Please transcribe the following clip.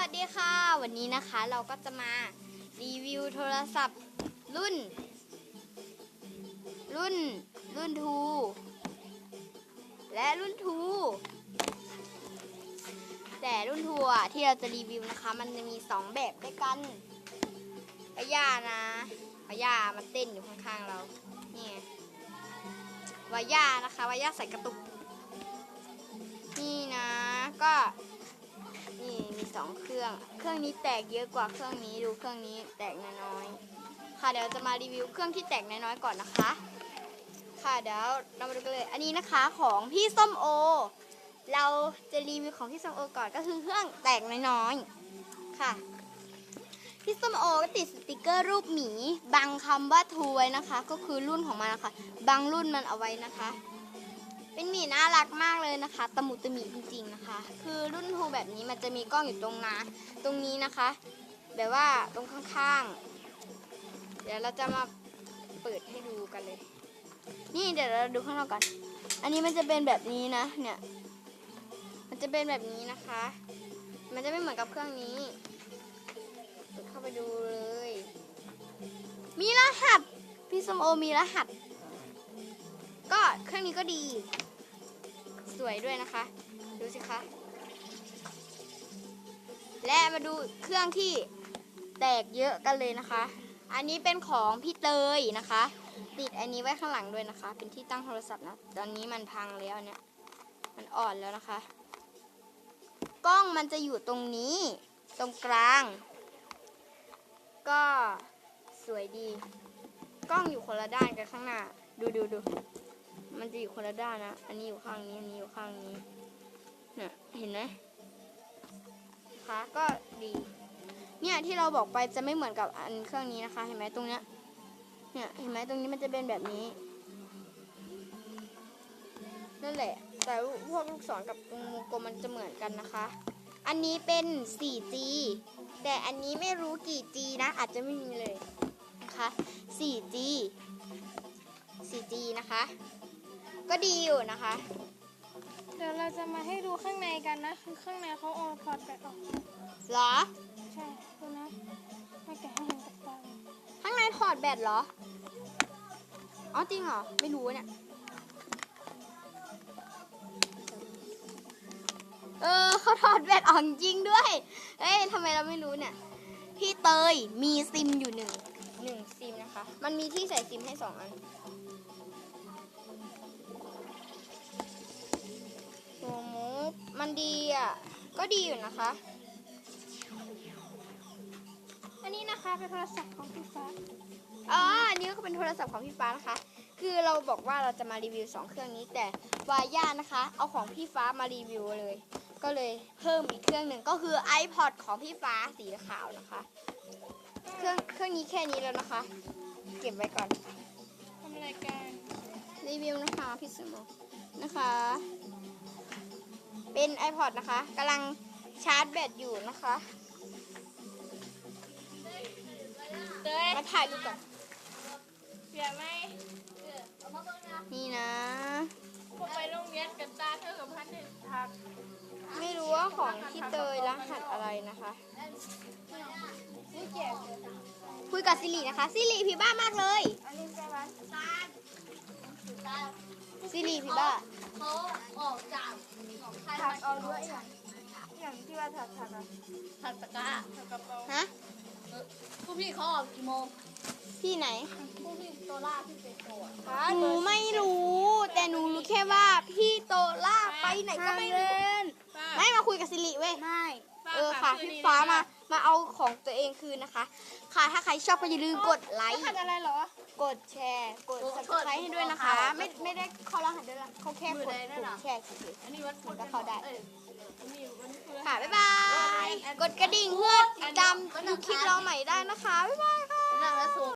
วัสดีค่ะ วันนี้นะคะเราก็จะมารีวิวโทรศัพท์รุ่น รุ่น รุ่นทูและรุ่นทูแต่รุ่นทูอะที่เราจะรีวิวนะคะ มันจะมีสองแบบด้วยกันพะย่านะพะย่ามันเต้นอยู่ข้างๆเรานี่ไงวาย่านะคะวาย่าใส่กระตุก นี่นะก็ นี่มีสองเครื่อง เครื่องนี้แตกเยอะกว่าเครื่องนี้ ดูเครื่องนี้แตกน้อยๆ ค่ะเดี๋ยวจะมารีวิวเครื่องที่แตกน้อยๆก่อนนะคะ ค่ะเดี๋ยวเรามาดูกันเลย อันนี้นะคะของพี่ส้มโอ เราจะรีวิวของพี่ส้มโอก่อนก็คือเครื่องแตกน้อยๆ ค่ะพี่ส้มโอก็ติดสติกเกอร์รูปหมีบังคำว่าทูไว้นะคะ ก็คือรุ่นของมันนะคะบังรุ่นมันเอาไว้นะคะ เป็นหมีน่ารักมากเลยนะคะตะหมุตะหมีจริงๆนะคะ คือรุ่นทูแบบนี้มันจะมีกล้องอยู่ตรงนาตรงนี้นะคะ แบบว่าตรงข้างๆ เดี๋ยวเราจะมาเปิดให้ดูกันเลย นี่เดี๋ยวเราดูข้างนอกก่อนอันนี้มันจะเป็นแบบนี้นะ เนี่ย มันจะเป็นแบบนี้นะคะ มันจะไม่เหมือนกับเครื่องนี้เปิดเข้าไปดูเลย มีรหัส พี่สมโอมีรหัส ก็เครื่องนี้ก็ดี สวยด้วยนะคะ ดูสิคะ และมาดูเครื่องที่แตกเยอะกันเลยนะคะ อันนี้เป็นของพี่เตยนะคะ ติดอันนี้ไว้ข้างหลังด้วยนะคะ เป็นที่ตั้งโทรศัพท์นะ ตอนนี้มันพังแล้วเนี่ย มันอ่อนแล้วนะคะ กล้องมันจะอยู่ตรงนี้ ตรงกลาง ก็สวยดี กล้องอยู่คนละด้านกันข้างหน้า ดูดูดู มันจะอยู่คนละด้านนะ อันนี้อยู่ข้างนี้ อันนี้อยู่ข้างนี้เนี่ยเห็นไหมคะก็ดี เนี่ยที่เราบอกไปจะไม่เหมือนกับอันเครื่องนี้นะคะ เห็นไหมตรงเนี้ย เนี่ยเห็นไหมตรงนี้มันจะเป็นแบบนี้ นั่นแหละ แต่พวกลูกศรกับวงกลมมันจะเหมือนกันนะคะ อันนี้เป็น 4G แต่อันนี้ไม่รู้กี่ G นะ อาจจะไม่มีเลยนะคะ 4G 4G นะคะ ก็ดีอยู่นะคะ เดี๋ยวเราจะมาให้ดูข้างในกันนะ คือข้างในเขาเอาพอร์ตแบตออก เหรอ ใช่ดูนะไม่แกะให้เห็นกับตาเลยข้างในถอดแบตเหรอ อ๋อจริงเหรอ ไม่รู้เนี่ย เออเขาถอดแบตออกจริงด้วย เอ้ยทำไมเราไม่รู้เนี่ย พี่เตยมีซิมอยู่หนึ่งหนึ่งซิมนะคะ มันมีที่ใส่ซิมให้สองอัน มันดีอะ ก็ดีอยู่นะคะ อันนี้นะคะเป็นโทรศัพท์ของพี่ฟ้าอ๋ออันนี้ก็เป็นโทรศัพท์ของพี่ฟ้านะคะ คือเราบอกว่าเราจะมารีวิว 2 เครื่องนี้แต่วาย่านะคะ เอาของพี่ฟ้ามารีวิวเลย ก็เลยเพิ่มอีกเครื่องหนึ่งก็คือ iPod ของพี่ฟ้าสีขาวนะคะ เครื่องเครื่องนี้แค่นี้แล้วนะคะ เก็บไว้ก่อนทำอะไรกันรีวิวนะคะพี่สมอนะคะ เป็น iPod นะคะกำลังชาร์จแบตอยู่นะคะเต้ยมาถ่ายรูปก่อนเปียกไหมนี่นะพวกไปโรงเรียนกันตาเท่ากับพันเด็ดทักไม่รู้ว่าของพี่เตยรหัสอะไรนะคะนี่เจ็บคุยกับซิรินะคะซิริพี่บ้ามากเลยอันนี้ใช่ไหม ซิริพี่บ้าเขาออกจากของค่ายถักเอาด้วยอย่างอย่างที่ว่าถักถักอะถัดตะกร้าถักกระเป๋าฮะผู้พี่เขาออกกี่โมงพี่ไหนผู้พี่โตล่าพี่เป็นโตอะหนูไม่รู้ แต่หนูรู้แค่ว่าพี่โตล่าไปไหนก็ไม่รู้ป้าไม่มาคุยกับซิริเว้ยไม่เออค่ะพี่ฟ้ามา มาเอาของตัวเองคืนนะคะ ค่ะถ้าใครชอบก็อย่าลืมกดไลรค์หัสอะไรเหรอ กดแชร์ กด subscribe ให้ด้วยนะคะ ไม่ไม่ได้เข้ารหัสด้วยนะเขาแค่กดปุ่มแชร์เฉย อันนี้วันพุธก็เข้าได้เอ้ยอันนี้วันพฤๆหัส ค่ะ บ๊ายบาย กดกระดิ่งเพื่อติดตามดูคลิปเราใหม่ได้นะคะ บ๊ายบายค่ะนั่นแล้วสู